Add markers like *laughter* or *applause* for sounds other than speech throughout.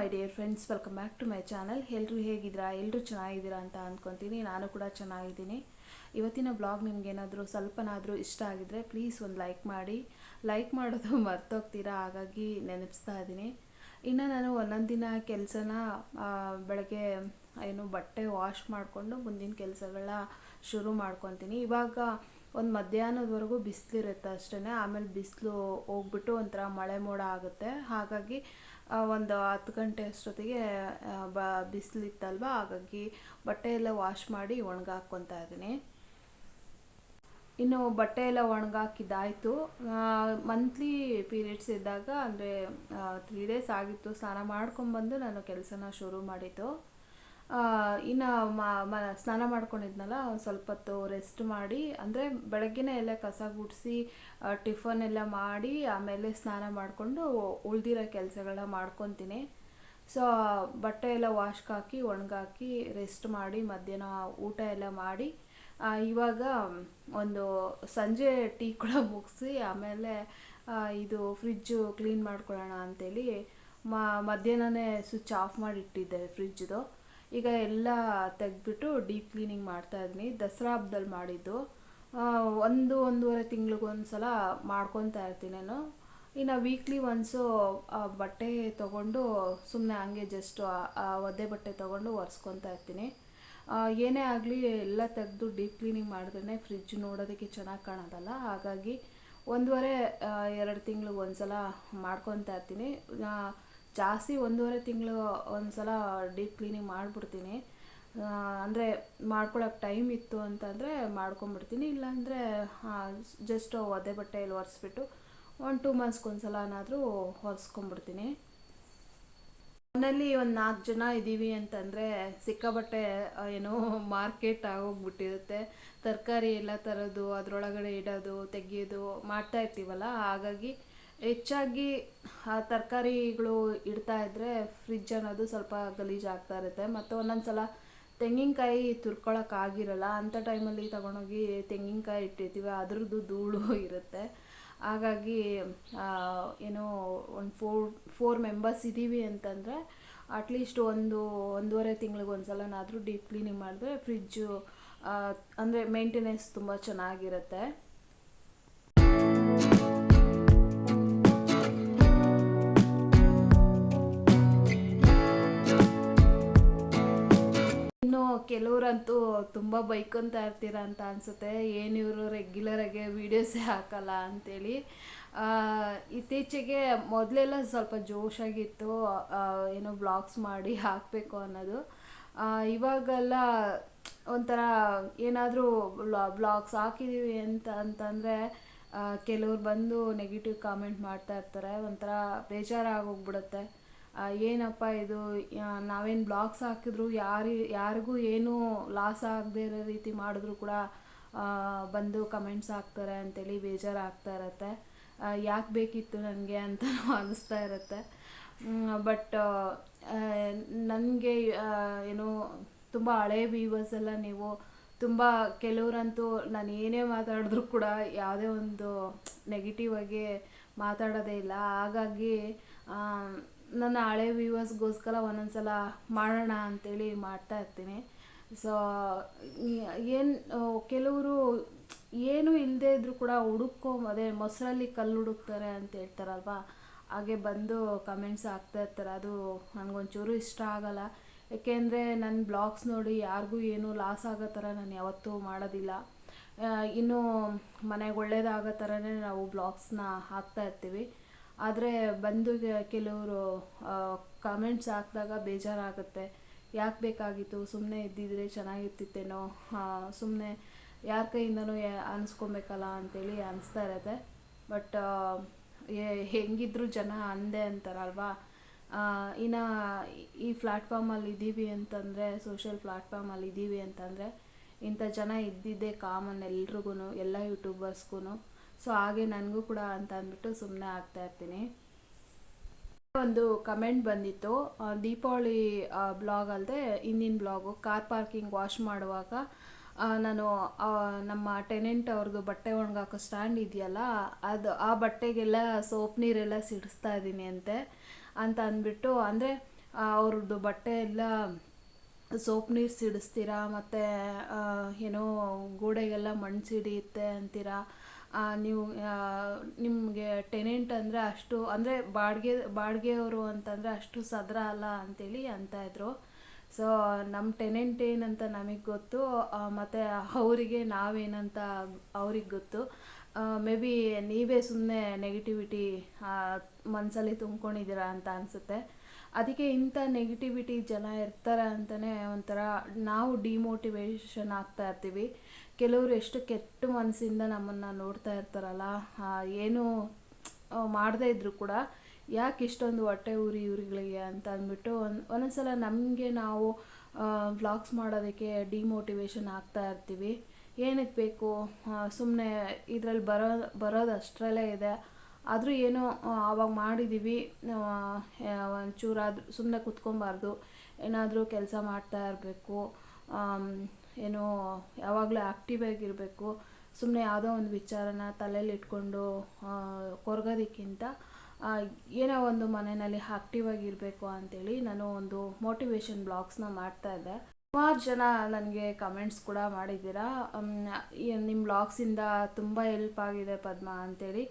My dear friends, welcome back to my channel. ಎಲ್ಲರೂ ಹೇಗಿದ್ದೀರಾ? ಎಲ್ಲರೂ ಚೆನ್ನಾಗಿದ್ದೀರಾ ಅಂತ ಅಂದ್ಕೊತೀನಿ ನಾನು ಕೂಡ ಚೆನ್ನಾಗಿದ್ದೀನಿ. ಇವತ್ತಿನ ಬ್ಲಾಗ್ ನಿಮಗೇನಾದರೂ ಸ್ವಲ್ಪನಾದರೂ ಇಷ್ಟ ಆಗಿದರೆ ಪ್ಲೀಸ್ ಒಂದು ಲೈಕ್ ಮಾಡಿ. ಲೈಕ್ ಮಾಡೋದು *laughs* ಮರ್ತೋಗ್ತೀರಾ? ಹಾಗಾಗಿ ನೆನಪಿಸ್ತಾ ಇದ್ದೀನಿ. ಇನ್ನು ನಾನು ಒಂದೊಂದು ದಿನ ಕೆಲಸನ ಬೆಳಗ್ಗೆ, ಏನು, ಬಟ್ಟೆ ವಾಶ್ ಮಾಡಿಕೊಂಡು ಮುಂದಿನ ಕೆಲಸಗಳನ್ನ ಶುರು ಮಾಡ್ಕೊತೀನಿ. ಇವಾಗ ಒಂದು ಮಧ್ಯಾಹ್ನದವರೆಗೂ ಬಿಸಿಲಿರುತ್ತೆ ಅಷ್ಟೇ ಆಮೇಲೆ ಬಿಸಿಲು ಹೋಗ್ಬಿಟ್ಟು ಒಂಥರ ಮಳೆ ಮೋಡ ಆಗುತ್ತೆ. ಹಾಗಾಗಿ ಒಂದು ಹತ್ತು ಗಂಟೆ ಅಷ್ಟೊತ್ತಿಗೆ ಬ, ಬಿಸಿಲಿತ್ತಲ್ವ? ಹಾಗಾಗಿ ಬಟ್ಟೆ ಎಲ್ಲ ವಾಶ್ ಮಾಡಿ ಒಣಗಾಕ್ಕೊತಾ ಇದ್ದೀನಿ. ಇನ್ನು ಬಟ್ಟೆ ಎಲ್ಲ ಒಣಗಾಕಿದ್ದಾಯಿತು. ಮಂತ್ಲಿ ಪೀರಿಯಡ್ಸ್ ಇದ್ದಾಗ ಅಂದರೆ ತ್ರೀ ಡೇಸ್ ಆಗಿತ್ತು. ಸ್ನಾನ ಮಾಡ್ಕೊಂಬಂದು ನಾನು ಕೆಲಸನ ಶುರು ಮಾಡಿದ್ದು. ಇನ್ನು ಮ ಸ್ನಾನ ಮಾಡ್ಕೊಂಡಿದ್ನಲ್ಲ ಸ್ವಲ್ಪ ಹೊತ್ತು ರೆಸ್ಟ್ ಮಾಡಿ, ಅಂದರೆ ಬೆಳಗ್ಗೆನೇ ಎಲ್ಲ ಕಸ ಗುಡಿಸಿ ಟಿಫನ್ ಎಲ್ಲ ಮಾಡಿ, ಆಮೇಲೆ ಸ್ನಾನ ಮಾಡಿಕೊಂಡು ಉಳಿದಿರೋ ಕೆಲಸಗಳನ್ನ ಮಾಡ್ಕೊತೀನಿ. ಸೊ ಬಟ್ಟೆ ಎಲ್ಲ ವಾಶ್ಗೆ ಹಾಕಿ, ಒಣಗಾಕಿ ರೆಸ್ಟ್ ಮಾಡಿ, ಮಧ್ಯಾಹ್ನ ಊಟ ಎಲ್ಲ ಮಾಡಿ ಇವಾಗ ಒಂದು ಸಂಜೆ ಟೀ ಕೂಡ *laughs* ಮುಗಿಸಿ, ಆಮೇಲೆ ಇದು ಫ್ರಿಜ್ಜು ಕ್ಲೀನ್ ಮಾಡ್ಕೊಳ್ಳೋಣ ಅಂತೇಳಿ, ಮ, ಮಧ್ಯಾಹ್ನನೇ ಸ್ವಿಚ್ ಆಫ್ ಮಾಡಿ ಇಟ್ಟಿದ್ದೆ ಫ್ರಿಜ್ದು ಈಗ ಎಲ್ಲ ತೆಗೆದ್ಬಿಟ್ಟು ಡೀಪ್ ಕ್ಲೀನಿಂಗ್ ಮಾಡ್ತಾ ಇದ್ದೀನಿ. ದಸರಾ ಹಬ್ಬದಲ್ಲಿ ಮಾಡಿದ್ದು. ಒಂದು ಒಂದೂವರೆ ತಿಂಗ್ಳಿಗೊಂದು ಸಲ ಮಾಡ್ಕೊತಾ ಇರ್ತೀನಿ ನಾನು. ಇನ್ನು ವೀಕ್ಲಿ ಒನ್ಸು ಬಟ್ಟೆ ತೊಗೊಂಡು ಸುಮ್ಮನೆ ಹಂಗೆ ಜಸ್ಟ್ ಒದ್ದೆ ಬಟ್ಟೆ ತೊಗೊಂಡು ಒರೆಸ್ಕೊತಾ ಇರ್ತೀನಿ. ಏನೇ ಆಗಲಿ ಎಲ್ಲ ತೆಗೆದು ಡೀಪ್ ಕ್ಲೀನಿಂಗ್ ಮಾಡಿದ್ರೆ ಫ್ರಿಜ್ ನೋಡೋದಕ್ಕೆ ಚೆನ್ನಾಗಿ ಕಾಣೋದಲ್ಲ. ಹಾಗಾಗಿ ಒಂದೂವರೆ ಎರಡು ತಿಂಗ್ಳಿಗೆ ಒಂದ್ಸಲ ಮಾಡ್ಕೊತಾ ಇರ್ತೀನಿ. ಜಾಸ್ತಿ ಒಂದೂವರೆ ತಿಂಗಳು ಒಂದ್ಸಲ ಡೀಪ್ ಕ್ಲೀನಿಂಗ್ ಮಾಡಿಬಿಡ್ತೀನಿ. ಅಂದರೆ ಮಾಡ್ಕೊಳಕ್ಕೆ ಟೈಮ್ ಇತ್ತು ಅಂತಂದರೆ ಮಾಡ್ಕೊಂಬಿಡ್ತೀನಿ. ಇಲ್ಲಾಂದರೆ ಜಸ್ಟ್ ಒದ್ದೆ ಬಟ್ಟೆಯಲ್ಲಿ ಒರೆಸ್ಬಿಟ್ಟು ಒಂದು ಟೂ ಮಂತ್ಸ್ಗೊಂದ್ಸಲನಾದರೂ ಒರೆಸ್ಕೊಂಬಿಡ್ತೀನಿ. ಮನೆಯಲ್ಲಿ ಒಂದು ನಾಲ್ಕು ಜನ ಇದ್ದೀವಿ ಅಂತಂದರೆ ಸಿಕ್ಕಾಬಟ್ಟೆ ಬಟ್ಟೆ ಏನೋ ಮಾರ್ಕೆಟ್ ಆಗೋಗ್ಬಿಟ್ಟಿರುತ್ತೆ. ತರಕಾರಿ ಎಲ್ಲ ತರೋದು, ಅದರೊಳಗಡೆ ಇಡೋದು, ತೆಗಿಯೋದು ಮಾಡ್ತಾ ಇರ್ತೀವಲ್ಲ, ಹಾಗಾಗಿ ಹೆಚ್ಚಾಗಿ, ಆ, ತರಕಾರಿಗಳು ಇಡ್ತಾ ಇದ್ದರೆ ಫ್ರಿಜ್ ಅನ್ನೋದು ಸ್ವಲ್ಪ ಗಲೀಜು ಆಗ್ತಾ ಇರುತ್ತೆ. ಮತ್ತು ಒಂದೊಂದು ಸಲ ತೆಂಗಿನಕಾಯಿ ತುರ್ಕೊಳಕ್ಕೆ ಅಂಥ ಟೈಮಲ್ಲಿ ತಗೊಂಡೋಗಿ ತೆಂಗಿನಕಾಯಿ ಇಟ್ಟಿರ್ತೀವಿ, ಅದ್ರದ್ದು ಧೂಳು ಇರುತ್ತೆ. ಹಾಗಾಗಿ ಏನೋ ಒಂದು ಫೋರ್ ಫೋರ್ ಮೆಂಬರ್ಸ್ ಇದ್ದೀವಿ ಅಂತಂದರೆ ಅಟ್ಲೀಸ್ಟ್ ಒಂದು ಒಂದೂವರೆ ತಿಂಗ್ಳಿಗೆ ಒಂದು ಸಲನಾದರೂ ಡೀಪ್ ಕ್ಲೀನಿಂಗ್ ಮಾಡಿದ್ರೆ ಫ್ರಿಜ್ಜು ಅಂದರೆ ಮೇಂಟೆನೆನ್ಸ್ ತುಂಬ ಚೆನ್ನಾಗಿರುತ್ತೆ. ಕೆಲವರಂತೂ ತುಂಬ ಬೈಕೊಂತ ಇರ್ತೀರ ಅಂತ ಅನಿಸುತ್ತೆ. ಏನು ಇವರು ರೆಗ್ಯುಲರಾಗಿ ವೀಡಿಯೋಸೇ ಹಾಕಲ್ಲ ಅಂತೇಳಿ. ಆ, ಇತ್ತೀಚೆಗೆ ಮೊದಲೆಲ್ಲ ಸ್ವಲ್ಪ ಜೋಶಾಗಿತ್ತು. ಏನೋ ಬ್ಲಾಗ್ಸ್ ಮಾಡಿ ಹಾಕಬೇಕು ಅನ್ನೋದು. ಇವಾಗೆಲ್ಲ ಒಂಥರ ಏನಾದರೂ ಬ್ಲಾಗ್ಸ್ ಹಾಕಿದ್ದೀವಿ ಅಂತ ಅಂತಂದರೆ ಕೆಲವ್ರು ಬಂದು ನೆಗೆಟಿವ್ ಕಾಮೆಂಟ್ ಮಾಡ್ತಾ ಇರ್ತಾರೆ. ಒಂಥರ ಬೇಜಾರಾಗೋಗ್ಬಿಡುತ್ತೆ. ಏನಪ್ಪ ಇದು ನಾವೇನು ಬ್ಲಾಗ್ಸ್ ಹಾಕಿದ್ರು, ಯಾರಿ, ಯಾರಿಗೂ ಏನೂ ಲಾಸ್ ಆಗದೆ ಇರೋ ರೀತಿ ಮಾಡಿದ್ರು ಕೂಡ ಬಂದು ಕಮೆಂಟ್ಸ್ ಹಾಕ್ತಾರೆ ಅಂತೇಳಿ ಬೇಜಾರಾಗ್ತಾ ಇರತ್ತೆ. ಯಾಕೆ ಬೇಕಿತ್ತು ನನಗೆ ಅಂತ *laughs* ಅನಿಸ್ತಾ ಇರುತ್ತೆ. ಬಟ್ ನನಗೆ ಏನು, ತುಂಬ ಹಳೆ ವ್ಯೂವರ್ಸ್ ಎಲ್ಲ ನೀವು, ತುಂಬ ಕೆಲವರಂತೂ ನಾನು ಏನೇ ಮಾತಾಡಿದ್ರು ಕೂಡ ಯಾವುದೇ ಒಂದು ನೆಗೆಟಿವ್ ಆಗಿ ಮಾತಾಡೋದೇ ಇಲ್ಲ. ಹಾಗಾಗಿ ನನ್ನ ಹಳೆ ವ್ಯೂವರ್ಸ್ಗೋಸ್ಕರ ಒಂದೊಂದು ಸಲ ಮಾಡೋಣ ಅಂತೇಳಿ ಮಾಡ್ತಾ ಇರ್ತೀನಿ. ಸೊ ಏನು ಕೆಲವರು ಏನು ಇಲ್ಲದೆ ಇದ್ದರೂ ಕೂಡ ಹುಡುಕೋ ಅದೇ ಮೊಸರಲ್ಲಿ ಕಲ್ಲು ಹುಡುಕ್ತಾರೆ ಅಂತ ಹೇಳ್ತಾರಲ್ವಾ? ಹಾಗೆ ಬಂದು ಕಮೆಂಟ್ಸ್ ಹಾಕ್ತಾ ಇರ್ತಾರೆ. ಅದು ನನಗೊಂಚೂರು ಇಷ್ಟ ಆಗಲ್ಲ. ಏಕೆಂದರೆ ನನ್ನ ಬ್ಲಾಗ್ಸ್ ನೋಡಿ ಯಾರಿಗೂ ಏನೂ ಲಾಸ್ ಆಗೋ ಥರ ನಾನು ಯಾವತ್ತೂ ಮಾಡೋದಿಲ್ಲ. ಇನ್ನೂ ಮನೆಗೆ ಒಳ್ಳೇದಾಗೋ ಥರನೇ ನಾವು ಬ್ಲಾಗ್ಸ್ನ ಹಾಕ್ತಾ ಇರ್ತೀವಿ. ಆದರೆ ಬಂದು ಕೆಲವರು ಕಮೆಂಟ್ಸ್ ಹಾಕಿದಾಗ ಬೇಜಾರಾಗುತ್ತೆ. ಯಾಕೆ ಬೇಕಾಗಿತ್ತು? ಸುಮ್ಮನೆ ಇದ್ದಿದ್ರೆ ಚೆನ್ನಾಗಿರ್ತಿತ್ತೇನೋ? ಸುಮ್ಮನೆ ಯಾರ ಕೈಯಿಂದನೂ ಅನಿಸ್ಕೊಬೇಕಲ್ಲ ಅಂತೇಳಿ ಅನಿಸ್ತಾ ಇರತ್ತೆ. ಬಟ್ ಹೆಂಗಿದ್ರು ಜನ ಅಂದೆ ಅಂತಾರಲ್ವಾ? ಇನ್ನು ಈ ಪ್ಲ್ಯಾಟ್ಫಾರ್ಮಲ್ಲಿ ಇದ್ದೀವಿ ಅಂತಂದರೆ ಸೋಷಿಯಲ್ ಪ್ಲ್ಯಾಟ್ಫಾರ್ಮಲ್ಲಿ ಇದ್ದೀವಿ ಅಂತಂದರೆ, ಇಂಥ ಜನ ಇದ್ದಿದ್ದೇ ಕಾಮನ್ ಎಲ್ರಿಗೂ ಎಲ್ಲ ಯೂಟ್ಯೂಬರ್ಸ್ಗೂ ಸೊ ಹಾಗೆ ನನಗೂ ಕೂಡ ಅಂತ ಅಂದ್ಬಿಟ್ಟು ಸುಮ್ಮನೆ ಆಗ್ತಾ ಇರ್ತೀನಿ. ಒಂದು ಕಮೆಂಟ್ ಬಂದಿತ್ತು. ದೀಪಾವಳಿ ಬ್ಲಾಗ್ ಅಲ್ಲದೆ ಹಿಂದಿನ ಬ್ಲಾಗು, ಕಾರ್ ಪಾರ್ಕಿಂಗ್ ವಾಶ್ ಮಾಡುವಾಗ ನಾನು ನಮ್ಮ ಟೆನೆಂಟ್ ಅವ್ರದ್ದು ಬಟ್ಟೆ ಒಣಗಾಕೋ ಸ್ಟ್ಯಾಂಡ್ ಇದೆಯಲ್ಲ, ಅದು, ಆ ಬಟ್ಟೆಗೆಲ್ಲ ಸೋಪ್ ನೀರೆಲ್ಲ ಸಿಡಿಸ್ತಾ ಇದ್ದೀನಿ ಅಂತೆ. ಅಂತ ಅಂದ್ಬಿಟ್ಟು, ಅಂದರೆ ಅವ್ರದ್ದು ಬಟ್ಟೆ ಎಲ್ಲ ಸೋಪ್ ನೀರು ಸಿಡಿಸ್ತೀರಾ? ಮತ್ತು ಏನೋ ಗೋಡೆಗೆಲ್ಲ ಮಣ್ಣು ಸಿಡಿಯುತ್ತೆ ಅಂತೀರಾ? ನೀವು ನಿಮಗೆ ಟೆನೆಂಟ್ ಅಂದರೆ ಅಷ್ಟು, ಅಂದರೆ ಬಾಡಿಗೆ, ಬಾಡಿಗೆಯವರು ಅಂತಂದರೆ ಅಷ್ಟು ಸದರ ಅಲ್ಲ ಅಂತೇಳಿ ಅಂತ ಇದ್ರು. ಸೊ ನಮ್ಮ ಟೆನೆಂಟ್ ಏನಂತ ನಮಗೆ ಗೊತ್ತು ಮತ್ತು ಅವರಿಗೆ ನಾವೇನಂತ ಅವ್ರಿಗೆ ಗೊತ್ತು. ಮೇ ಬಿ ನೀವೇ ಸುಮ್ಮನೆ ನೆಗೆಟಿವಿಟಿ ಮನಸ್ಸಲ್ಲಿ ತುಂಬ್ಕೊಂಡಿದ್ದೀರಾ ಅಂತ ಅನಿಸುತ್ತೆ. ಅದಕ್ಕೆ ಇಂಥ ನೆಗೆಟಿವಿಟಿ ಜನ ಇರ್ತಾರೆ ಅಂತಲೇ ಒಂಥರ ನಾವು ಡಿಮೋಟಿವೇಶನ್ ಆಗ್ತಾ ಇರ್ತೀವಿ. ಕೆಲವರು ಎಷ್ಟು ಕೆಟ್ಟ ಮನಸ್ಸಿಂದ ನಮ್ಮನ್ನು ನೋಡ್ತಾ ಇರ್ತಾರಲ್ಲ ಏನು ಮಾಡದೇ ಇದ್ದರೂ ಕೂಡ ಯಾಕೆ ಇಷ್ಟೊಂದು ಹೊಟ್ಟೆ ಉರಿ ಇವ್ರುಗಳಿಗೆ ಅಂತ ಅಂದ್ಬಿಟ್ಟು ಒಂದು, ಒಂದೊಂದ್ಸಲ ನಮಗೆ ನಾವು ವ್ಲಾಗ್ಸ್ ಮಾಡೋದಕ್ಕೆ ಡಿಮೋಟಿವೇಶನ್ ಆಗ್ತಾ ಇರ್ತೀವಿ. ಏನಕ್ಕೆ ಬೇಕು? ಸುಮ್ಮನೆ ಇದರಲ್ಲಿ ಬರೋ, ಬರೋದು ಅಷ್ಟರಲ್ಲೇ ಇದೆ. ಆದರೂ ಏನೋ ಆವಾಗ ಮಾಡಿದ್ದೀವಿ ಒಂಚೂರಾದ್ರೂ ಸುಮ್ಮನೆ ಕುತ್ಕೊಬಾರ್ದು. ಏನಾದರೂ ಕೆಲಸ ಮಾಡ್ತಾ ಇರಬೇಕು. ಏನೋ ಯಾವಾಗಲೂ ಆ್ಯಕ್ಟಿವ್ ಆಗಿರಬೇಕು. ಸುಮ್ಮನೆ ಯಾವುದೋ ಒಂದು ವಿಚಾರನ ತಲೆಯಲ್ಲಿ ಇಟ್ಕೊಂಡು ಕೊರಗೋದಕ್ಕಿಂತ ಏನೋ ಒಂದು ಮನೆಯಲ್ಲಿ ಆ್ಯಕ್ಟಿವ್ ಆಗಿರಬೇಕು ಅಂತೇಳಿ ನಾನು ಒಂದು ಮೋಟಿವೇಶನ್ ಬ್ಲಾಗ್ಸ್ನ ಮಾಡ್ತಾ ಇದ್ದೆ. ಸುಮಾರು ಜನ ನನಗೆ ಕಮೆಂಟ್ಸ್ ಕೂಡ ಮಾಡಿದ್ದೀರಾ. ನಿಮ್ಮ ಬ್ಲಾಗ್ಸಿಂದ ತುಂಬ ಹೆಲ್ಪ್ ಆಗಿದೆ ಪದ್ಮ ಅಂತೇಳಿ.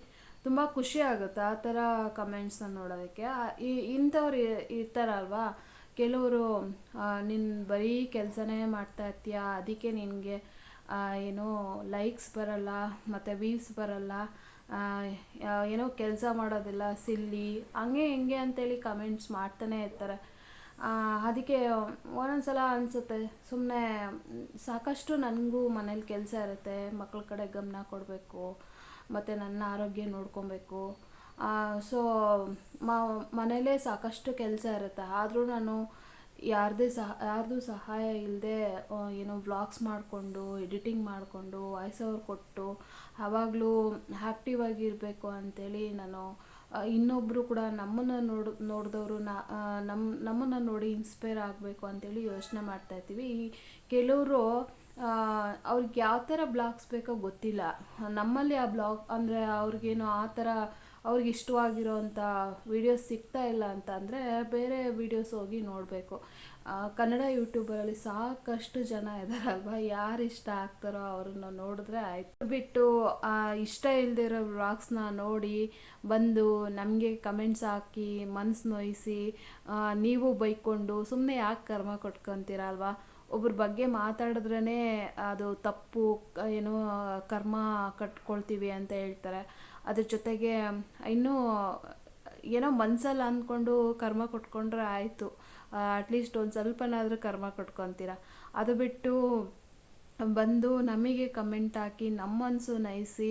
ತುಂಬ ಖುಷಿ ಆಗುತ್ತೆ ಆ ಥರ ಕಮೆಂಟ್ಸ್ನ ನೋಡೋದಕ್ಕೆ. ಈ, ಇಂಥವ್ರು ಇರ್ತಾರಲ್ವಾ ಕೆಲವರು ನಿನ್ನ ಬರೀ ಕೆಲಸನೇ ಮಾಡ್ತಾ ಇರ್ತೀಯ? ಅದಕ್ಕೆ ನಿನಗೆ ಏನೋ ಲೈಕ್ಸ್ ಬರಲ್ಲ, ಮತ್ತು ವೀವ್ಸ್ ಬರಲ್ಲ ಏನೋ ಕೆಲಸ ಮಾಡೋದಿಲ್ಲ ಸಿಲ್ಲಿ ಹಂಗೆ ಹೆಂಗೆ ಅಂತೇಳಿ ಕಮೆಂಟ್ಸ್ ಮಾಡ್ತಾನೆ ಇರ್ತಾರೆ. ಅದಕ್ಕೆ ಒಂದೊಂದು ಸಲ ಅನಿಸುತ್ತೆ ಸುಮ್ಮನೆ ಸಾಕಷ್ಟು ನನಗೂ ಮನೇಲಿ ಕೆಲಸ ಇರುತ್ತೆ ಮಕ್ಕಳ ಕಡೆ ಗಮನ ಕೊಡಬೇಕು, ಮತ್ತು ನನ್ನ ಆರೋಗ್ಯ ನೋಡ್ಕೊಬೇಕು ಸೊ ಮನೇಲೇ ಸಾಕಷ್ಟು ಕೆಲಸ ಇರುತ್ತೆ. ಆದರೂ ನಾನು ಯಾರದೇ ಸಹ, ಯಾರ್ದು ಸಹಾಯ ಇಲ್ಲದೆ ಏನೋ ವ್ಲಾಗ್ಸ್ ಮಾಡಿಕೊಂಡು, ಎಡಿಟಿಂಗ್ ಮಾಡಿಕೊಂಡು, ವಾಯ್ಸ್ ಓವರ್ ಕೊಟ್ಟು ಆವಾಗಲೂ ಆ್ಯಕ್ಟಿವ್ ಆಗಿರಬೇಕು ಅಂತೇಳಿ ನಾನು ಇನ್ನೊಬ್ಬರು ಕೂಡ ನಮ್ಮನ್ನು ನೋಡ್, ನೋಡಿದವರು ನಮ್ಮ ನಮ್ಮನ್ನು ನೋಡಿ ಇನ್ಸ್ಪೈರ್ ಆಗಬೇಕು ಅಂತೇಳಿ ಯೋಚನೆ ಮಾಡ್ತಾ ಇದ್ದೀವಿ. ಈ ಕೆಲವರು ಅವ್ರಿಗೆ ಯಾವ ಥರ ಬ್ಲಾಗ್ಸ್ ಬೇಕೋ ಗೊತ್ತಿಲ್ಲ. ನಮ್ಮಲ್ಲಿ ಆ ಬ್ಲಾಗ್, ಅಂದರೆ ಅವ್ರಿಗೇನು ಆ ಥರ ಅವ್ರಿಗೆ ಇಷ್ಟವಾಗಿರೋವಂಥ ವೀಡಿಯೋಸ್ ಸಿಗ್ತಾ ಇಲ್ಲ ಅಂತ ಅಂದರೆ ಬೇರೆ ವೀಡಿಯೋಸ್ ಹೋಗಿ ನೋಡಬೇಕು. ಕನ್ನಡ ಯೂಟ್ಯೂಬರಲ್ಲಿ ಸಾಕಷ್ಟು ಜನ ಇದ್ದಾರಲ್ವ ಯಾರು ಇಷ್ಟ ಆಗ್ತಾರೋ ಅವ್ರನ್ನ ನೋಡಿದ್ರೆ ಆಯ್ತು. ಬಿಟ್ಟು ಇಷ್ಟ ಇಲ್ದಿರೋ ವ್ಲಾಗ್ಸ್ನ ನೋಡಿ, ಬಂದು ನಮಗೆ ಕಮೆಂಟ್ಸ್ ಹಾಕಿ, ಮನ್ಸು ನೋಯಿಸಿ ನೀವು ಬೈಕೊಂಡು ಸುಮ್ಮನೆ ಯಾಕೆ ಕರ್ಮ ಕೊಟ್ಕೊತೀರ ಅಲ್ವಾ ಒಬ್ರ ಬಗ್ಗೆ ಮಾತಾಡಿದ್ರೇ ಅದು ತಪ್ಪು, ಏನೋ ಕರ್ಮ ಕಟ್ಕೊಳ್ತೀವಿ ಅಂತ ಹೇಳ್ತಾರೆ. ಅದ್ರ ಜೊತೆಗೆ, ಇನ್ನೂ ಏನೋ ಮನ್ಸಲ್ಲಿ ಅಂದ್ಕೊಂಡು ಕರ್ಮ ಕೊಟ್ಕೊಂಡ್ರೆ ಆಯಿತು. ಅಟ್ಲೀಸ್ಟ್ ಒಂದು ಸ್ವಲ್ಪನಾದರೂ ಕರ್ಮ ಕೊಟ್ಕೊತೀರ. ಅದು ಬಿಟ್ಟು ಬಂದು ನಮಗೆ ಕಮೆಂಟ್ ಹಾಕಿ ನಮ್ಮ ಮನಸ್ಸು ನಯಿಸಿ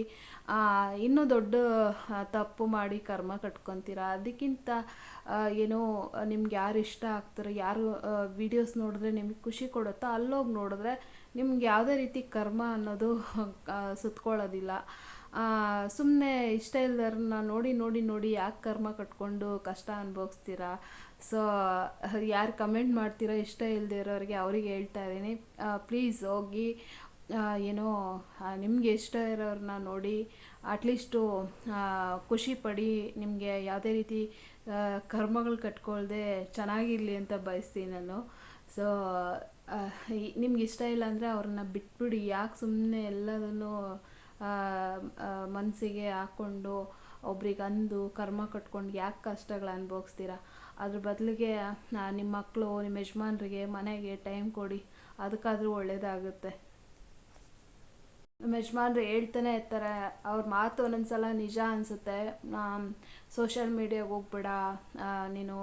ಇನ್ನೂ ದೊಡ್ಡ ತಪ್ಪು ಮಾಡಿ ಕರ್ಮ ಕಟ್ಕೊತೀರ. ಅದಕ್ಕಿಂತ ಏನೋ ನಿಮ್ಗೆ ಯಾರು ಇಷ್ಟ ಆಗ್ತಾರೋ, ಯಾರು ವಿಡಿಯೋಸ್ ನೋಡಿದ್ರೆ ನಿಮಗೆ ಖುಷಿ ಕೊಡುತ್ತೋ ಅಲ್ಲೋಗಿ ನೋಡಿದ್ರೆ ನಿಮ್ಗೆ ಯಾವುದೇ ರೀತಿ ಕರ್ಮ ಅನ್ನೋದು ಸುತ್ಕೊಳ್ಳೋದಿಲ್ಲ. ಸುಮ್ಮನೆ ಇಷ್ಟ ಇಲ್ದವ್ರನ್ನ ನೋಡಿ ನೋಡಿ ನೋಡಿ ಯಾಕೆ ಕರ್ಮ ಕಟ್ಕೊಂಡು ಕಷ್ಟ ಅನುಭವಿಸ್ತೀರಾ? ಸೊ ಯಾರು ಕಮೆಂಟ್ ಮಾಡ್ತೀರೋ ಇಷ್ಟ ಇಲ್ಲದೆ ಇರೋರಿಗೆ ಅವ್ರಿಗೆ ಹೇಳ್ತಾ ಇದ್ದೀನಿ. ಪ್ಲೀಸ್ ಹೋಗಿ ಏನೋ ನಿಮಗೆ ಇಷ್ಟ ಇರೋರನ್ನ ನೋಡಿ ಅಟ್ಲೀಸ್ಟು ಖುಷಿ ಪಡಿ, ನಿಮಗೆ ಯಾವುದೇ ರೀತಿ ಕರ್ಮಗಳು ಕಟ್ಕೊಳ್ದೆ ಚೆನ್ನಾಗಿರಲಿ ಅಂತ ಬಯಸ್ತೀನಿ ನಾನು. ಸೊ ನಿಮ್ಗೆ ಇಷ್ಟ ಇಲ್ಲ ಅಂದರೆ ಅವ್ರನ್ನ ಬಿಟ್ಬಿಡಿ. ಯಾಕೆ ಸುಮ್ಮನೆ ಎಲ್ಲದನ್ನು ಮನಸ್ಸಿಗೆ ಹಾಕ್ಕೊಂಡು ಒಬ್ರಿಗೆ ಅಂದು ಕರ್ಮ ಕಟ್ಕೊಂಡು ಯಾಕೆ ಕಷ್ಟಗಳು ಅನುಭವಿಸ್ತೀರಾ? ಅದ್ರ ಬದಲಿಗೆ ನಿಮ್ಮ ಮಕ್ಕಳು ನಿಮ್ಮ ಯಜಮಾನ್ರಿಗೆ ಮನೆಗೆ ಟೈಮ್ ಕೊಡಿ. ಅದಕ್ಕಾದರೂ ಒಳ್ಳೆಯದಾಗುತ್ತೆ ನಮ್ಮ ಯಜಮಾನ್ರು ಹೇಳ್ತಾನೆ ಇರ್ತಾರೆ, ಅವ್ರ ಮಾತು ಒಂದೊಂದ್ಸಲ ನಿಜ ಅನಿಸುತ್ತೆ. ಸೋಷಿಯಲ್ ಮೀಡಿಯಾಗೆ ಹೋಗ್ಬೇಡ. ನೀನು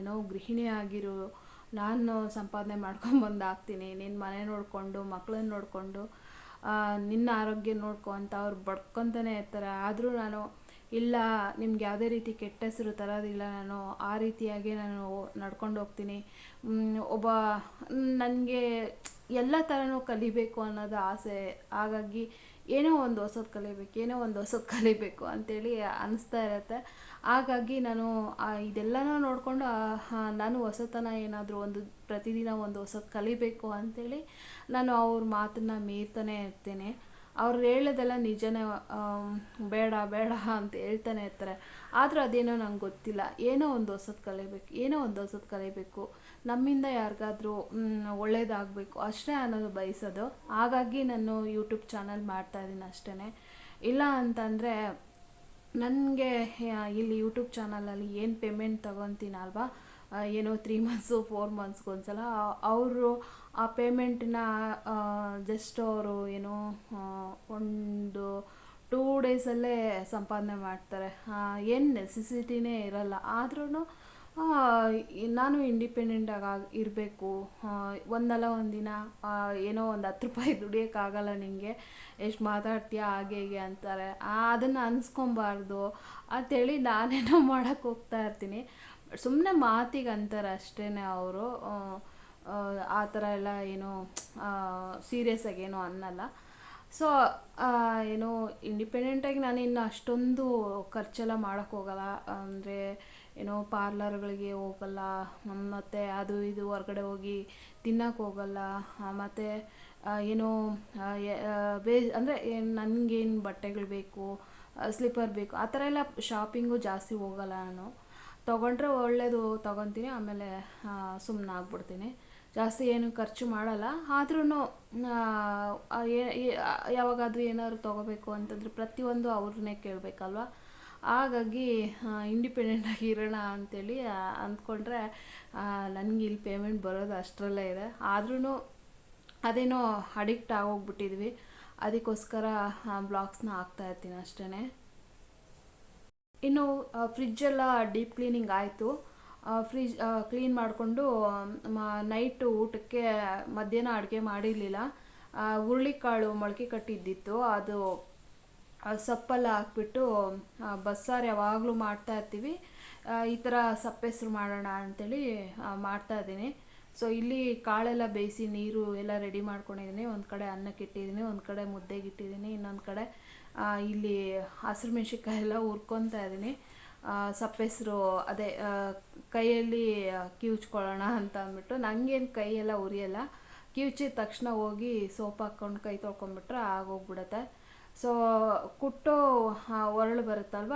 ಏನೋ ಗೃಹಿಣಿ ಆಗಿರು. ನಾನು ಸಂಪಾದನೆ ಮಾಡ್ಕೊಂಬಂದು ಹಾಕ್ತೀನಿ. ನಿನ್ನ ಮನೆ ನೋಡಿಕೊಂಡು ಮಕ್ಕಳನ್ನ ನೋಡಿಕೊಂಡು ನಿನ್ನ ಆರೋಗ್ಯ ನೋಡ್ಕೊ ಅಂತ ಅವ್ರು ಬಡ್ಕೊತಾನೆ ಇರ್ತಾರೆ. ಆದರೂ ನಾನು, ಇಲ್ಲ, ನಿಮ್ಗೆ ಯಾವುದೇ ರೀತಿ ಕೆಟ್ಟ ಹೆಸರು ತರೋದಿಲ್ಲ ನಾನು, ಆ ರೀತಿಯಾಗಿ ನಾನು ನಡ್ಕೊಂಡು ಹೋಗ್ತೀನಿ. ಒಬ್ಬ, ನನಗೆ ಎಲ್ಲ ಥರನೂ ಕಲಿಬೇಕು ಅನ್ನೋದು ಆಸೆ. ಹಾಗಾಗಿ ಏನೋ ಒಂದು ಹೊಸದು ಕಲಿಬೇಕು, ಏನೋ ಒಂದು ಹೊಸದು ಕಲಿಬೇಕು ಅಂತೇಳಿ ಅನಿಸ್ತಾ ಇರುತ್ತೆ. ಹಾಗಾಗಿ ನಾನು ಇದೆಲ್ಲನೂ ನೋಡಿಕೊಂಡು ನಾನು ಹೊಸತನ ಏನಾದರೂ ಒಂದು ಪ್ರತಿದಿನ ಒಂದು ಹೊಸದು ಕಲಿಬೇಕು ಅಂತೇಳಿ ನಾನು ಅವ್ರ ಮಾತನ್ನು ಮೀರ್ತಾನೆ ಇರ್ತೀನಿ. ಅವ್ರು ಹೇಳೋದೆಲ್ಲ ನಿಜನೇ ಬೇಡ ಬೇಡ ಅಂತ ಹೇಳ್ತಾನೆ ಇರ್ತಾರೆ. ಆದರೂ ಅದೇನೋ ನಂಗೆ ಗೊತ್ತಿಲ್ಲ. ಏನೋ ಒಂದು ಹೊಸದು ಕಲಿಬೇಕು, ಏನೋ ಒಂದು ಹೊಸದು ಕಲಿಬೇಕು. ನಮ್ಮಿಂದ ಯಾರಿಗಾದ್ರೂ ಒಳ್ಳೇದಾಗಬೇಕು. ಅಷ್ಟೇ ಅನ್ನೋದು ಬಯಸೋದು. ಹಾಗಾಗಿ ನಾನು ಯೂಟ್ಯೂಬ್ ಚಾನಲ್ ಮಾಡ್ತಾಯಿದ್ದೀನಿ ಅಷ್ಟೇ ಇಲ್ಲ ಅಂತಂದರೆ, ನನಗೆ ಇಲ್ಲಿ ಯೂಟ್ಯೂಬ್ ಚಾನಲಲ್ಲಿ ಏನು ಪೇಮೆಂಟ್ ತೊಗೊತೀನಲ್ವಾ? ಏನೋ ತ್ರೀ ಮಂತ್ಸು ಫೋರ್ ಮಂತ್ಸ್ಗೆ ಒಂದ್ಸಲ ಅವರು ಆ ಪೇಮೆಂಟನ್ನ ಜಸ್ಟ್ ಅವರು ಏನೋ ಒಂದು ಟೂ ಡೇಸಲ್ಲೇ ಸಂಪಾದನೆ ಮಾಡ್ತಾರೆ. ಏನು ನೆಸೆಸಿಟಿನೇ ಇರಲ್ಲ. ಆದ್ರೂ ನಾನು ಇಂಡಿಪೆಂಡೆಂಟಾಗಿ ಇರಬೇಕು. ಒಂದಲ್ಲ ಒಂದಿನ ಏನೋ ಒಂದು ಹತ್ತು ರೂಪಾಯಿ ದುಡಿಯೋಕ್ಕಾಗಲ್ಲ ನಿಮಗೆ ಎಷ್ಟು ಮಾತಾಡ್ತೀಯ, ಹಾಗೆ ಹೀಗೆ ಅಂತಾರೆ. ಅದನ್ನು ಅನ್ಸ್ಕೊಬಾರ್ದು. ಅಂತೇಳಿ ನಾನೇನೋ ಮಾಡೋಕ್ಕೆ ಹೋಗ್ತಾ ಇರ್ತೀನಿ. ಸುಮ್ಮನೆ ಮಾತಿಗೆ ಅಂತಾರೆ ಅಷ್ಟೇ ಅವರು. ಆ ಥರ ಎಲ್ಲ ಏನು ಸೀರಿಯಸ್ ಆಗಿ ಏನೋ ಅನ್ನಲ್ಲ. ಸೊ ಏನು ಇಂಡಿಪೆಂಡೆಂಟಾಗಿ ನಾನು ಇನ್ನು ಅಷ್ಟೊಂದು ಖರ್ಚೆಲ್ಲ ಮಾಡೋಕ್ಕೆ ಹೋಗಲ್ಲ. ಅಂದರೆ ಏನೋ ಪಾರ್ಲರ್ಗಳಿಗೆ ಹೋಗಲ್ಲ ಮತ್ತು ಅದು ಇದು ಹೊರಗಡೆ ಹೋಗಿ ತಿನ್ನಕ್ಕೆ ಹೋಗಲ್ಲ. ಮತ್ತು ಏನೋ ಬೇ, ಅಂದರೆ ಏನು ನನಗೇನು ಬಟ್ಟೆಗಳು ಬೇಕು ಸ್ಲಿಪ್ಪರ್ ಬೇಕು, ಆ ಥರ ಎಲ್ಲ ಶಾಪಿಂಗು ಜಾಸ್ತಿ ಹೋಗಲ್ಲ ನಾನು. ತೊಗೊಂಡ್ರೆ ಒಳ್ಳೆಯದು ತೊಗೊತೀನಿ, ಆಮೇಲೆ ಸುಮ್ಮನೆ ಆಗ್ಬಿಡ್ತೀನಿ. ಜಾಸ್ತಿ ಏನು ಖರ್ಚು ಮಾಡಲ್ಲ. ಆದ್ರೂ ಯಾವಾಗಾದ್ರೂ ಏನಾದ್ರು ತೊಗೋಬೇಕು ಅಂತಂದರೆ ಪ್ರತಿಯೊಂದು ಅವ್ರನ್ನೇ ಕೇಳಬೇಕಲ್ವ? ಹಾಗಾಗಿ ಇಂಡಿಪೆಂಡೆಂಟಾಗಿ ಇರೋಣ ಅಂತೇಳಿ ಅಂದ್ಕೊಂಡ್ರೆ ನನಗೆ ಇಲ್ಲಿ ಪೇಮೆಂಟ್ ಬರೋದು ಅಷ್ಟರಲ್ಲೇ ಇದೆ. ಆದ್ರೂ ಅದೇನೋ ಅಡಿಕ್ಟ್ ಆಗೋಗ್ಬಿಟ್ಟಿದ್ವಿ. ಅದಕ್ಕೋಸ್ಕರ ಬ್ಲಾಗ್ಸ್ನ ಹಾಕ್ತಾ ಇರ್ತೀನಿ ಅಷ್ಟೇ ಇನ್ನು ಫ್ರಿಜ್ಜೆಲ್ಲ ಡೀಪ್ ಕ್ಲೀನಿಂಗ್ ಆಯಿತು. ಫ್ರಿಜ್ ಕ್ಲೀನ್ ಮಾಡಿಕೊಂಡು ನೈಟು ಊಟಕ್ಕೆ ಮಧ್ಯಾಹ್ನ ಅಡುಗೆ ಮಾಡಿರಲಿಲ್ಲ. ಹುರುಳಿಕಾಳು ಮೊಳಕೆ ಕಟ್ಟಿದ್ದಿತ್ತು. ಅದು ಸಪ್ಪಲ್ಲ ಹಾಕ್ಬಿಟ್ಟು ಬಸ್ಸಾರು ಯಾವಾಗಲೂ ಮಾಡ್ತಾ ಇರ್ತೀವಿ. ಈ ಥರ ಸಪ್ಪೆಸ್ರು ಮಾಡೋಣ ಅಂಥೇಳಿ ಮಾಡ್ತಾ ಇದ್ದೀನಿ. ಸೊ ಇಲ್ಲಿ ಕಾಳೆಲ್ಲ ಬೇಯಿಸಿ ನೀರು ಎಲ್ಲ ರೆಡಿ ಮಾಡ್ಕೊಂಡಿದ್ದೀನಿ. ಒಂದು ಕಡೆ ಅನ್ನಕ್ಕೆ ಇಟ್ಟಿದ್ದೀನಿ ಒಂದು ಕಡೆ ಮುದ್ದೆಗೆ ಇಟ್ಟಿದ್ದೀನಿ, ಇನ್ನೊಂದು ಕಡೆ ಇಲ್ಲಿ ಹಸಿರು ಮೆಣಸಿನ್ಕಾಯಿ ಎಲ್ಲ ಹುರ್ಕೊತಾ ಇದ್ದೀನಿ ಸಪ್ಪೆಸರು ಅದೇ ಕೈಯಲ್ಲಿ ಕಿವುಚ್ಕೊಳ್ಳೋಣ ಅಂತ ಅಂದ್ಬಿಟ್ಟು ನನಗೇನು ಕೈಯೆಲ್ಲ ಉರಿಯಲ್ಲ. ಕಿವುಚಿದ ತಕ್ಷಣ ಹೋಗಿ ಸೋಪ್ ಹಾಕ್ಕೊಂಡು ಕೈ ತೊಳ್ಕೊಂಬಿಟ್ರೆ ಆಗೋಗ್ಬಿಡತ್ತೆ. ಸೊ ಕುಟ್ಟೋ ಒರಳು ಬರುತ್ತಲ್ವ,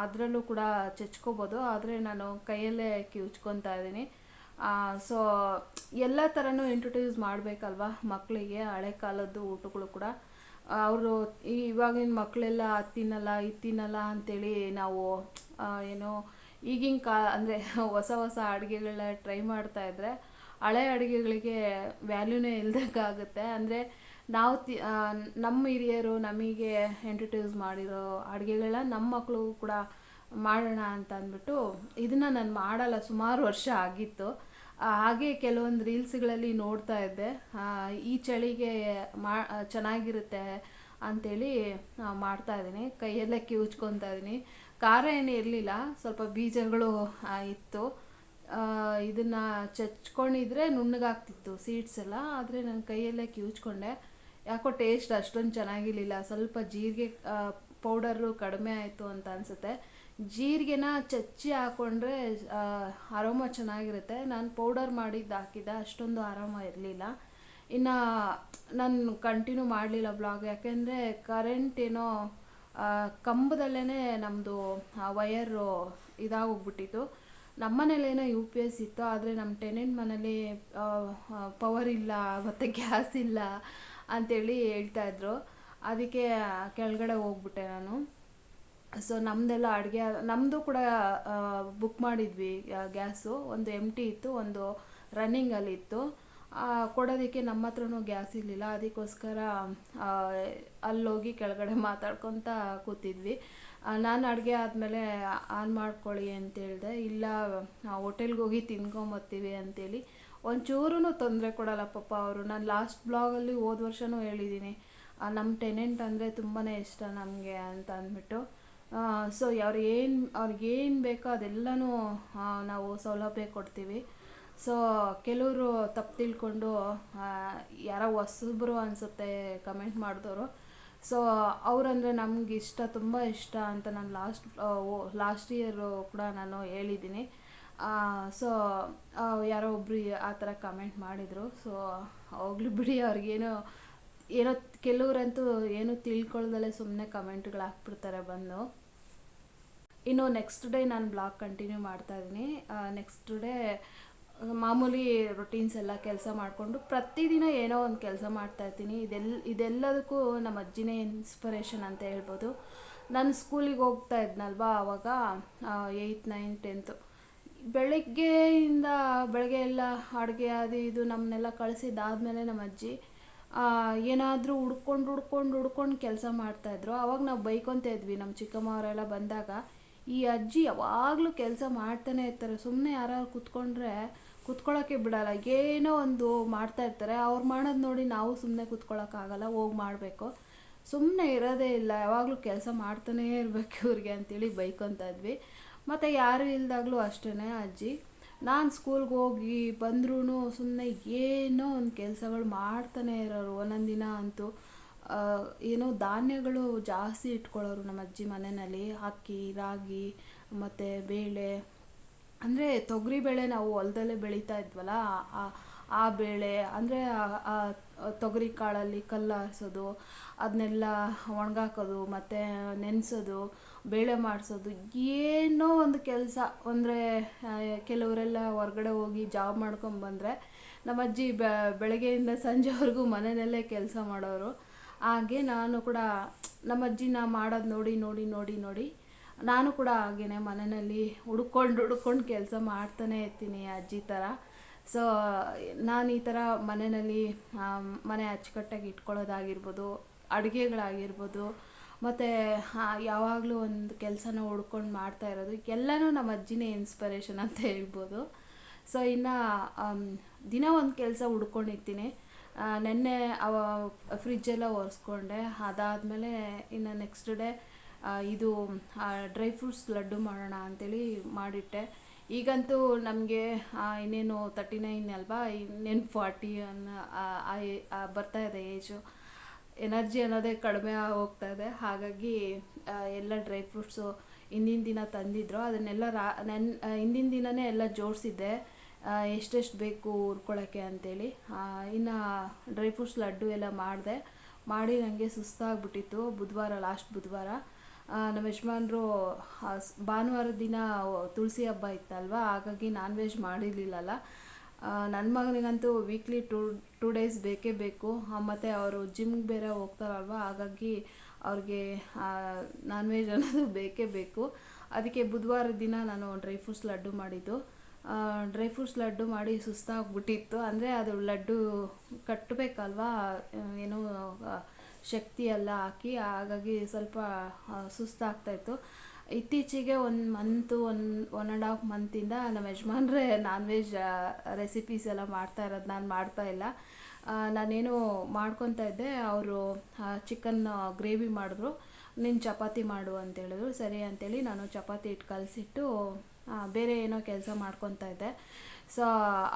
ಅದರಲ್ಲೂ ಕೂಡ ಚಚ್ಕೋಬೋದು. ಆದರೆ ನಾನು ಕೈಯಲ್ಲೇ ಕಿವುಚ್ಕೊತಾ ಇದ್ದೀನಿ ಸೊ ಎಲ್ಲ ಥರನೂ ಇಂಟ್ರೊಡ್ಯೂಸ್ ಮಾಡಬೇಕಲ್ವ ಮಕ್ಕಳಿಗೆ ಹಳೆ ಕಾಲದ್ದು ಊಟಗಳು ಕೂಡ. ಅವರು ಇವಾಗಿನ ಮಕ್ಕಳೆಲ್ಲ ಅದು ತಿನ್ನಲ್ಲ, ಇದು ತಿನ್ನಲ್ಲ ಅಂತೇಳಿ ನಾವು ಏನು, ಈಗಿನ ಕಾ, ಅಂದರೆ *laughs* ಹೊಸ ಹೊಸ ಅಡುಗೆಗಳನ್ನ ಟ್ರೈ ಮಾಡ್ತಾ ಇದ್ದರೆ ಹಳೆ ಅಡುಗೆಗಳಿಗೆ ವ್ಯಾಲ್ಯೂನೇ ಇಲ್ದಂಗಾಗುತ್ತೆ. ಅಂದರೆ ನಾವು ತಿ ನಮ್ಮ ಹಿರಿಯರು ನಮಗೆ ಎಂಟರ್ಟೈಸ್ ಮಾಡಿರೋ ಅಡುಗೆಗಳನ್ನ ನಮ್ಮ ಮಕ್ಕಳು ಕೂಡ ಮಾಡೋಣ ಅಂತ ಅಂದ್ಬಿಟ್ಟು ಇದನ್ನು ನಾನು ಮಾಡಲ್ಲ, ಸುಮಾರು ವರ್ಷ ಆಗಿತ್ತು. ಹಾಗೆ ಕೆಲವೊಂದು ರೀಲ್ಸ್ಗಳಲ್ಲಿ ನೋಡ್ತಾ ಇದ್ದೆ. ಈ ಚಳಿಗೆ ಮಾ, ಚೆನ್ನಾಗಿರುತ್ತೆ ಅಂಥೇಳಿ ಮಾಡ್ತಾ ಇದ್ದೀನಿ. ಕೈಯಲ್ಲೇ ಕಿವುಚ್ಕೊತಾ ಇದ್ದೀನಿ. ಖಾರ ಏನು ಇರಲಿಲ್ಲ. ಸ್ವಲ್ಪ ಬೀಜಗಳು ಇತ್ತು. ಇದನ್ನು ಚಚ್ಕೊಂಡಿದ್ರೆ ನುಣ್ಣಗಾಗ್ತಿತ್ತು ಸೀಡ್ಸ್ ಎಲ್ಲ. ಆದರೆ ನನ್ನ ಕೈಯಲ್ಲೇ ಕಿವುಚ್ಕೊಂಡೆ. ಯಾಕೋ ಟೇಸ್ಟ್ ಅಷ್ಟೊಂದು ಚೆನ್ನಾಗಿರಲಿಲ್ಲ. ಸ್ವಲ್ಪ ಜೀರಿಗೆ ಪೌಡರು ಕಡಿಮೆ ಆಯಿತು ಅಂತ ಅನಿಸುತ್ತೆ. ಜೀರಿಗೆನ ಚಚ್ಚಿ ಹಾಕ್ಕೊಂಡ್ರೆ ಅರೋಮ ಚೆನ್ನಾಗಿರುತ್ತೆ. ನಾನು ಪೌಡರ್ ಮಾಡಿದ್ದು ಹಾಕಿದ್ದೆ, ಅಷ್ಟೊಂದು ಆರಾಮ ಇರಲಿಲ್ಲ. ಇನ್ನು ನಾನು ಕಂಟಿನ್ಯೂ ಮಾಡಲಿಲ್ಲ ಬ್ಲಾಗ್ ಯಾಕೆಂದರೆ ಕರೆಂಟ್ ಏನೋ ಕಂಬದಲ್ಲೇ ನಮ್ಮದು ವಯರು ಇದಾಗೋಗ್ಬಿಟ್ಟಿತ್ತು ನಮ್ಮ ಮನೇಲೇನೋ ಯು ಪಿ ಎಸ್ ಇತ್ತು, ಆದರೆ ನಮ್ಮ ಟೆನೆಂಟ್ ಮನೇಲಿ ಪವರ್ ಇಲ್ಲ, ಮತ್ತು ಗ್ಯಾಸ್ ಇಲ್ಲ ಅಂತೇಳಿ ಹೇಳ್ತಾಯಿದ್ರು ಅದಕ್ಕೆ ಕೆಳಗಡೆ ಹೋಗ್ಬಿಟ್ಟೆ ನಾನು. ಸೊ ನಮ್ಮದೆಲ್ಲ ಅಡುಗೆ ನಮ್ಮದು ಕೂಡ ಬುಕ್ ಮಾಡಿದ್ವಿ ಗ್ಯಾಸು. ಒಂದು ಎಂ ಟಿ ಇತ್ತು ಒಂದು ರನ್ನಿಂಗಲ್ಲಿ ಇತ್ತು. ಆ, ಕೊಡೋದಕ್ಕೆ ನಮ್ಮ ಹತ್ರನೂ ಗ್ಯಾಸ್ ಇರಲಿಲ್ಲ. ಅದಕ್ಕೋಸ್ಕರ ಅಲ್ಲೋಗಿ ಕೆಳಗಡೆ *laughs* ಮಾತಾಡ್ಕೊತ ಕೂತಿದ್ವಿ. ನಾನು ಅಡುಗೆ ಆದಮೇಲೆ ಆನ್ ಮಾಡ್ಕೊಳ್ಳಿ ಅಂತ ಹೇಳಿದೆ ಇಲ್ಲ ಹೋಟೆಲ್ಗೆ ಹೋಗಿ ತಿನ್ಕೊಂಬರ್ತೀವಿ ಅಂತೇಳಿ. ಒಂಚೂರು ತೊಂದರೆ ಕೊಡಲ್ಲ ಪಾಪ ಅವರು. ನಾನು ಲಾಸ್ಟ್ ಬ್ಲಾಗಲ್ಲಿ ಹೋದ ವರ್ಷವೂ ಹೇಳಿದ್ದೀನಿ ನಮ್ಮ ಟೆನೆಂಟ್ ಅಂದರೆ ತುಂಬಾ ಇಷ್ಟ ನಮಗೆ ಅಂತ ಅಂದ್ಬಿಟ್ಟು. ಸೊ ಅವ್ರು ಏನು ಅವ್ರಿಗೇನು ಬೇಕೋ ಅದೆಲ್ಲನೂ ನಾವು ಸೌಲಭ್ಯ ಕೊಡ್ತೀವಿ. ಸೊ ಕೆಲವರು ತಪ್ಪು ತಿಳ್ಕೊಂಡು ಯಾರೋ ಹೊಸಬ್ರು ಅನಿಸುತ್ತೆ ಕಮೆಂಟ್ ಮಾಡಿದವರು ಸೊ ಅವರಂದರೆ ನಮ್ಗೆ ಇಷ್ಟ, ತುಂಬ ಇಷ್ಟ ಅಂತ ನಾನು ಲಾಸ್ಟ್ ಲಾಸ್ಟ್ ಇಯರು ಕೂಡ ನಾನು ಹೇಳಿದ್ದೀನಿ. ಸೊ ಯಾರೋ ಒಬ್ಬರು ಆ ಥರ ಕಮೆಂಟ್ ಮಾಡಿದರು. ಸೊ ಹೋಗ್ಲಿ ಬಿಡಿ, ಅವ್ರಿಗೇನು ಏನೋ ಕೆಲವರಂತೂ ಏನು ತಿಳ್ಕೊಳ್ದಲ್ಲೇ ಸುಮ್ಮನೆ ಕಮೆಂಟ್ಗಳು ಹಾಕ್ಬಿಡ್ತಾರೆ ಬಂದು. ಇನ್ನು ನೆಕ್ಸ್ಟ್ ಡೇ ನಾನು ಬ್ಲಾಗ್ ಕಂಟಿನ್ಯೂ ಮಾಡ್ತಾ ಇದ್ದೀನಿ. ನೆಕ್ಸ್ಟ್ ಡೇ ಮಾಮೂಲಿ ರೊಟೀನ್ಸ್ ಎಲ್ಲ ಕೆಲಸ ಮಾಡಿಕೊಂಡು ಪ್ರತಿದಿನ ಏನೋ ಒಂದು ಕೆಲಸ ಮಾಡ್ತಾ ಇರ್ತೀನಿ. ಇದೆಲ್ಲ ಇದೆಲ್ಲದಕ್ಕೂ ನಮ್ಮ ಅಜ್ಜಿನೇ ಇನ್ಸ್ಪಿರೇಷನ್ ಅಂತ ಹೇಳ್ಬೋದು. ನಾನು ಸ್ಕೂಲಿಗೆ ಹೋಗ್ತಾ ಇದ್ನಲ್ವಾ ಆವಾಗ ಏಯ್ತ್ ನೈನ್ ಟೆಂತು ಬೆಳಗ್ಗೆಯಿಂದ ಬೆಳಗ್ಗೆ ಎಲ್ಲ ಅಡುಗೆ ಅದು ಇದು ನಮ್ಮನ್ನೆಲ್ಲ ಕಳಿಸಿದ್ದಾದ್ಮೇಲೆ ನಮ್ಮ ಅಜ್ಜಿ ಏನಾದರೂ ಹುಡ್ಕೊಂಡು ಹುಡ್ಕೊಂಡು ಹುಡ್ಕೊಂಡು ಕೆಲಸ ಮಾಡ್ತಾಯಿದ್ರು ಅವಾಗ ನಾವು ಬೈಕೊಂತ ಇದ್ವಿ ನಮ್ಮ ಚಿಕ್ಕಮ್ಮವರೆಲ್ಲ ಬಂದಾಗ, ಈ ಅಜ್ಜಿ ಯಾವಾಗಲೂ ಕೆಲಸ ಮಾಡ್ತಾನೆ ಇರ್ತಾರೆ. ಸುಮ್ಮನೆ ಯಾರು ಕೂತ್ಕೊಂಡ್ರೆ ಕೂತ್ಕೊಳ್ಳೋಕ್ಕೆ ಬಿಡಲ್ಲ. ಏನೋ ಒಂದು ಮಾಡ್ತಾ ಇರ್ತಾರೆ. ಅವ್ರು ಮಾಡೋದು ನೋಡಿ ನಾವು ಸುಮ್ಮನೆ ಕೂತ್ಕೊಳ್ಳೋಕ್ಕಾಗಲ್ಲ ಹೋಗಿ ಮಾಡಬೇಕು. ಸುಮ್ಮನೆ ಇರೋದೇ ಇಲ್ಲ. ಯಾವಾಗಲೂ ಕೆಲಸ ಮಾಡ್ತಾನೇ ಇರಬೇಕು ಇವ್ರಿಗೆ ಅಂತೇಳಿ ಬೈಕೊಂತ ಇದ್ವಿ. ಮತ್ತು ಯಾರು ಇಲ್ದಾಗಲೂ ಅಷ್ಟೇ ಅಜ್ಜಿ. ನಾನು ಸ್ಕೂಲ್ಗೆ ಹೋಗಿ ಬಂದ್ರೂ ಸುಮ್ಮನೆ ಏನೋ ಒಂದು ಕೆಲಸಗಳು ಮಾಡ್ತಾನೆ ಇರೋರು. ಒಂದೊಂದು ದಿನ ಅಂತೂ ಏನೋ ಧಾನ್ಯಗಳು ಜಾಸ್ತಿ ಇಟ್ಕೊಳ್ಳೋರು ನಮ್ಮ ಅಜ್ಜಿ ಮನೆಯಲ್ಲಿ. ಅಕ್ಕಿ, ರಾಗಿ, ಮತ್ತು ಬೇಳೆ. ಅಂದರೆ ತೊಗರಿ ಬೇಳೆ ನಾವು ಹೊಲದಲ್ಲೇ ಬೆಳೀತಾ ಇದ್ವಲ್ಲ, ಆ- ಬೇಳೆ. ಅಂದರೆ ತೊಗರಿ ಕಾಳಲ್ಲಿ ಕಲ್ಲು ಹಾರಿಸೋದು ಅದನ್ನೆಲ್ಲ ಒಣಗಾಕೋದು, ಮತ್ತು ನೆನೆಸೋದು. ಬೇಳೆ ಮಾಡಿಸೋದು, ಏನೋ ಒಂದು ಕೆಲಸ. ಅಂದರೆ ಕೆಲವರೆಲ್ಲ ಹೊರ್ಗಡೆ ಹೋಗಿ ಜಾಬ್ ಮಾಡ್ಕೊಂಬಂದರೆ ನಮ್ಮ ಅಜ್ಜಿ ಬೆ, ಬೆಳಗ್ಗೆಯಿಂದ ಸಂಜೆವರೆಗೂ ಮನೆಯಲ್ಲೇ ಕೆಲಸ ಮಾಡೋರು. ಹಾಗೆ ನಾನು ಕೂಡ, ನಮ್ಮ ಅಜ್ಜಿನ ಮಾಡೋದು ನೋಡಿ ನೋಡಿ ನೋಡಿ ನೋಡಿ, ನಾನು ಕೂಡ ಹಾಗೇ ಮನೆಯಲ್ಲಿ ಹುಡ್ಕೊಂಡು ಹುಡ್ಕೊಂಡು ಕೆಲಸ ಮಾಡ್ತಾನೆ ಇರ್ತೀನಿ ಅಜ್ಜಿ ಥರ ಸೊ ನಾನು ಈ ಥರ ಮನೆಯಲ್ಲಿ ಮನೆ ಅಚ್ಚುಕಟ್ಟಾಗಿ ಇಟ್ಕೊಳ್ಳೋದಾಗಿರ್ಬೋದು, ಅಡುಗೆಗಳಾಗಿರ್ಬೋದು ಮತ್ತು ಯಾವಾಗಲೂ ಒಂದು ಕೆಲಸನ ಹುಡ್ಕೊಂಡು ಮಾಡ್ತಾ ಇರೋದು. ಎಲ್ಲನೂ ನಮ್ಮ ಅಜ್ಜಿನೇ ಇನ್ಸ್ಪಿರೇಷನ್ ಅಂತ ಹೇಳ್ಬೋದು. ಸೊ ಇನ್ನು ದಿನ ಒಂದು ಕೆಲಸ ಹುಡ್ಕೊಂಡಿರ್ತೀನಿ. ನಿನ್ನೆ ಅವ ಫ್ರಿಜ್ಜೆಲ್ಲ ಒರೆಸ್ಕೊಂಡೆ. ಅದಾದಮೇಲೆ ಇನ್ನು ನೆಕ್ಸ್ಟ್ ಡೇ ಇದು ಡ್ರೈ ಫ್ರೂಟ್ಸ್ ಲಡ್ಡು ಮಾಡೋಣ ಅಂತೇಳಿ ಮಾಡಿಟ್ಟೆ. ಈಗಂತೂ ನಮಗೆ ಇನ್ನೇನು ತರ್ಟಿ ನೈನ್ ಅಲ್ವಾ? ಇನ್ನೇನು ಫಾರ್ಟಿ ಅನ್ನೋ ಬರ್ತಾ ಇದೆ ಏಜು ಎನರ್ಜಿ ಅನ್ನೋದೇ ಕಡಿಮೆ ಹೋಗ್ತಾ ಇದೆ. ಹಾಗಾಗಿ ಎಲ್ಲ ಡ್ರೈ ಫ್ರೂಟ್ಸು ಹಿಂದಿನ ದಿನ ತಂದಿದ್ರು. ಅದನ್ನೆಲ್ಲ ರಾ, ನೆನ್ ಹಿಂದಿನ ದಿನವೇ ಎಲ್ಲ ಜೋಡಿಸಿದ್ದೆ. ಎಷ್ಟೆಷ್ಟು ಬೇಕು ಹುರ್ಕೊಳ್ಳೋಕ್ಕೆ ಅಂತೇಳಿ. ಇನ್ನು ಡ್ರೈ ಫ್ರೂಟ್ಸ್ ಲಡ್ಡು ಎಲ್ಲ ಮಾಡಿದೆ. ಮಾಡಿ ನನಗೆ ಸುಸ್ತಾಗ್ಬಿಟ್ಟಿತ್ತು. ಬುಧವಾರ ಲಾಸ್ಟ್ ಬುಧವಾರ. ನಮ್ಮ ಯಜಮಾನ್ರು ಭಾನುವಾರ ದಿನ ತುಳಸಿ ಹಬ್ಬ ಇತ್ತಲ್ವ? ಹಾಗಾಗಿ ನಾನ್ ವೆಜ್ ಮಾಡಿರಲಿಲ್ಲಲ್ಲ. ನನ್ನ ಮಗನಿಗಂತೂ ವೀಕ್ಲಿ ಟೂ ಟೂ ಡೇಸ್ ಬೇಕೇ ಬೇಕು. ಮತ್ತು ಅವರು ಜಿಮ್ಗೆ ಬೇರೆ ಹೋಗ್ತಾರಲ್ವ? ಹಾಗಾಗಿ ಅವ್ರಿಗೆ ನಾನ್ ವೆಜ್ ಅನ್ನೋದು ಬೇಕೇ ಬೇಕು. ಅದಕ್ಕೆ ಬುಧವಾರ ದಿನ ನಾನು ಡ್ರೈ ಫ್ರೂಟ್ಸ್ ಲಡ್ಡು ಮಾಡಿದ್ದು. ಡ್ರೈ ಫ್ರೂಟ್ಸ್ ಲಡ್ಡು ಮಾಡಿ ಸುಸ್ತಾಗ್ಬಿಟ್ಟಿತ್ತು. ಅಂದರೆ ಅದು ಲಡ್ಡು ಕಟ್ಟಬೇಕಲ್ವಾ ಏನೋ ಶಕ್ತಿ ಎಲ್ಲ ಹಾಕಿ, ಹಾಗಾಗಿ ಸ್ವಲ್ಪ ಸುಸ್ತಾಗ್ತಾಯಿತ್ತು ಇತ್ತೀಚೆಗೆ ಒಂದು month one one and half ಮಂತಿಂದ ನಮ್ಮ ಯಜಮಾನ್ರೇ ನಾನ್ ವೆಜ್ ರೆಸಿಪೀಸ್ ಎಲ್ಲ ಮಾಡ್ತಾ ಇರೋದು ನಾನು ಮಾಡ್ತಾ ಇಲ್ಲ. ನಾನೇನು ಮಾಡ್ಕೊತಾ ಇದ್ದೆ. ಅವರು ಚಿಕನ್ ಗ್ರೇವಿ ಮಾಡಿದ್ರು. ನೀನು ಚಪಾತಿ ಮಾಡು ಅಂತ ಹೇಳಿದ್ರು. ಸರಿ ಅಂತೇಳಿ ನಾನು ಚಪಾತಿ ಇಟ್ಟು ಕಲಸಿಟ್ಟು ಬೇರೆ ಏನೋ ಕೆಲಸ ಮಾಡ್ಕೊತಾ ಇದ್ದೆ. ಸೊ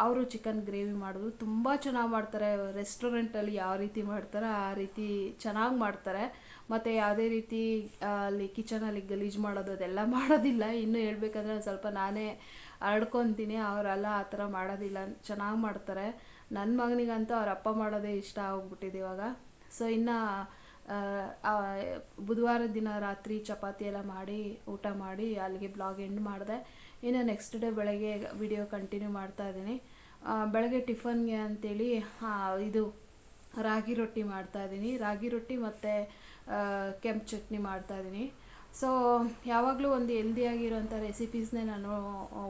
ಅವರು ಚಿಕನ್ ಗ್ರೇವಿ ಮಾಡಿದ್ರು. ತುಂಬ ಚೆನ್ನಾಗಿ ಮಾಡ್ತಾರೆ. ರೆಸ್ಟೋರೆಂಟಲ್ಲಿ ಯಾವ ರೀತಿ ಮಾಡ್ತಾರೆ ಆ ರೀತಿ ಚೆನ್ನಾಗಿ ಮಾಡ್ತಾರೆ. ಮತ್ತು ಯಾವುದೇ ರೀತಿ ಅಲ್ಲಿ ಕಿಚನಲ್ಲಿ ಗಲೀಜು ಮಾಡೋದು ಅದೆಲ್ಲ *laughs* ಮಾಡೋದಿಲ್ಲ. ಇನ್ನೂ ಹೇಳ್ಬೇಕಂದ್ರೆ ಸ್ವಲ್ಪ ನಾನೇ ಹರಡ್ಕೊತೀನಿ ಅವರೆಲ್ಲ ಆ ಥರ ಮಾಡೋದಿಲ್ಲ. ಚೆನ್ನಾಗಿ ಮಾಡ್ತಾರೆ. ನನ್ನ ಮಗನಿಗಂತೂ ಅವ್ರ ಅಪ್ಪ ಮಾಡೋದೇ ಇಷ್ಟ ಆಗ್ಬಿಟ್ಟಿದೆ ಇವಾಗ. ಸೊ ಇನ್ನು ಬುಧವಾರ ದಿನ ರಾತ್ರಿ ಚಪಾತಿ ಎಲ್ಲ ಮಾಡಿ ಊಟ ಮಾಡಿ ಅಲ್ಲಿಗೆ ಬ್ಲಾಗ್ ಎಂಡ್ ಮಾಡಿದೆ. ಇನ್ನು ನೆಕ್ಸ್ಟ್ ಡೇ ಬೆಳಗ್ಗೆ ವಿಡಿಯೋ ಕಂಟಿನ್ಯೂ ಮಾಡ್ತಾ ಇದ್ದೀನಿ. ಬೆಳಗ್ಗೆ ಟಿಫನ್ಗೆ ಅಂತೇಳಿ ಆ, ಇದು ರಾಗಿ ರೊಟ್ಟಿ ಮಾಡ್ತಾ ಇದ್ದೀನಿ. ರಾಗಿ ರೊಟ್ಟಿ ಮತ್ತು ಕೆಂಪು ಚಟ್ನಿ ಮಾಡ್ತಾ ಇದ್ದೀನಿ ಸೊ ಯಾವಾಗಲೂ ಒಂದು ಹೆಲ್ದಿಯಾಗಿರೋಂಥ ರೆಸಿಪೀಸ್ನೇ ನಾನು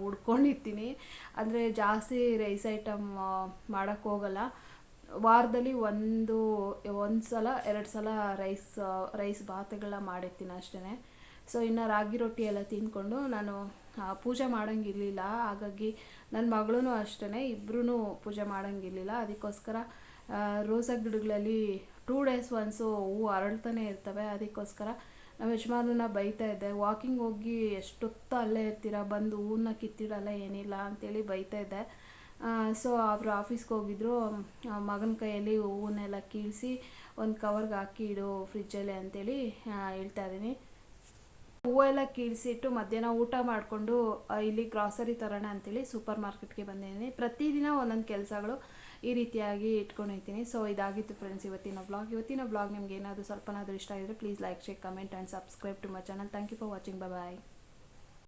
ಹುಡ್ಕೊಂಡಿರ್ತೀನಿ. ಅಂದರೆ ಜಾಸ್ತಿ ರೈಸ್ ಐಟಮ್ ಮಾಡೋಕ್ಕೆ ಹೋಗಲ್ಲ. ವಾರದಲ್ಲಿ ಒಂದು ಒಂದು ಸಲ ಎರಡು ಸಲ ರೈಸ್ ರೈಸ್ ಭಾತಗಳನ್ನ ಮಾಡಿರ್ತೀನಿ ಅಷ್ಟೇ ಸೊ ಇನ್ನು ರಾಗಿ ರೊಟ್ಟಿ ಎಲ್ಲ ತಿಂದ್ಕೊಂಡು ನಾನು ಪೂಜೆ ಮಾಡೋಂಗಿರಲಿಲ್ಲ. ಹಾಗಾಗಿ ನನ್ನ ಮಗಳೂ ಅಷ್ಟೇ ಇಬ್ಬರೂ ಪೂಜೆ ಮಾಡೋಂಗಿರಲಿಲ್ಲ. ಅದಕ್ಕೋಸ್ಕರ ರೋಸಾ ಗಿಡಗಳಲ್ಲಿ ಟೂ ಡೇಸ್ ಒನ್ಸು ಹೂವು ಅರಳ್ತಾನೆ ಇರ್ತವೆ, ಅದಕ್ಕೋಸ್ಕರ ನಮ್ಮ ಯಜಮಾನನ್ನ ಬೈತಾ ಇದ್ದೆ. ವಾಕಿಂಗ್ ಹೋಗಿ ಎಷ್ಟೊತ್ತು ಅಲ್ಲೇ ಇರ್ತೀರ, ಬಂದು ಹೂವನ್ನ ಕಿತ್ತಿಡಲ್ಲ ಏನಿಲ್ಲ ಅಂತೇಳಿ ಬೈತಾ ಇದ್ದೆ. ಸೊ ಅವರು ಆಫೀಸ್ಗೆ ಹೋಗಿದ್ರು. ಮಗನ ಕೈಯಲ್ಲಿ ಹೂವನ್ನೆಲ್ಲ ಕೀಳಿಸಿ ಒಂದು ಕವರ್ಗೆ ಹಾಕಿ ಇಡು ಫ್ರಿಜ್ಜಲ್ಲಿ ಅಂತೇಳಿ ಹೇಳ್ತಾ ಇದ್ದೀನಿ. ಹೂವೆಲ್ಲ ಕೀಳಿಸಿಟ್ಟು ಮಧ್ಯಾಹ್ನ ಊಟ ಮಾಡಿಕೊಂಡು ಇಲ್ಲಿ ಗ್ರಾಸರಿ ತರೋಣ ಅಂತೇಳಿ ಸೂಪರ್ ಮಾರ್ಕೆಟ್ಗೆ ಬಂದಿದ್ದೀನಿ. ಪ್ರತಿದಿನ ಒಂದೊಂದು ಕೆಲಸಗಳು. ಈ ರೀತಿಯಾಗಿ ಇಟ್ಕೊಂಡಿರ್ತೀನಿ ಸೊ ಇದಾಗಿತ್ತು ಫ್ರೆಂಡ್ಸ್ ಇವತ್ತಿನ ಬ್ಲಾಗ್ ಇವತ್ತಿನ ಬ್ಲಾಗ್ ನಿಮ್ಗೆ ಏನಾದರೂ ಸ್ವಲ್ಪನಾದರೂ ಇಷ್ಟ ಆಗಿದ್ರೆ please like share comment and subscribe to my channel thank you for watching bye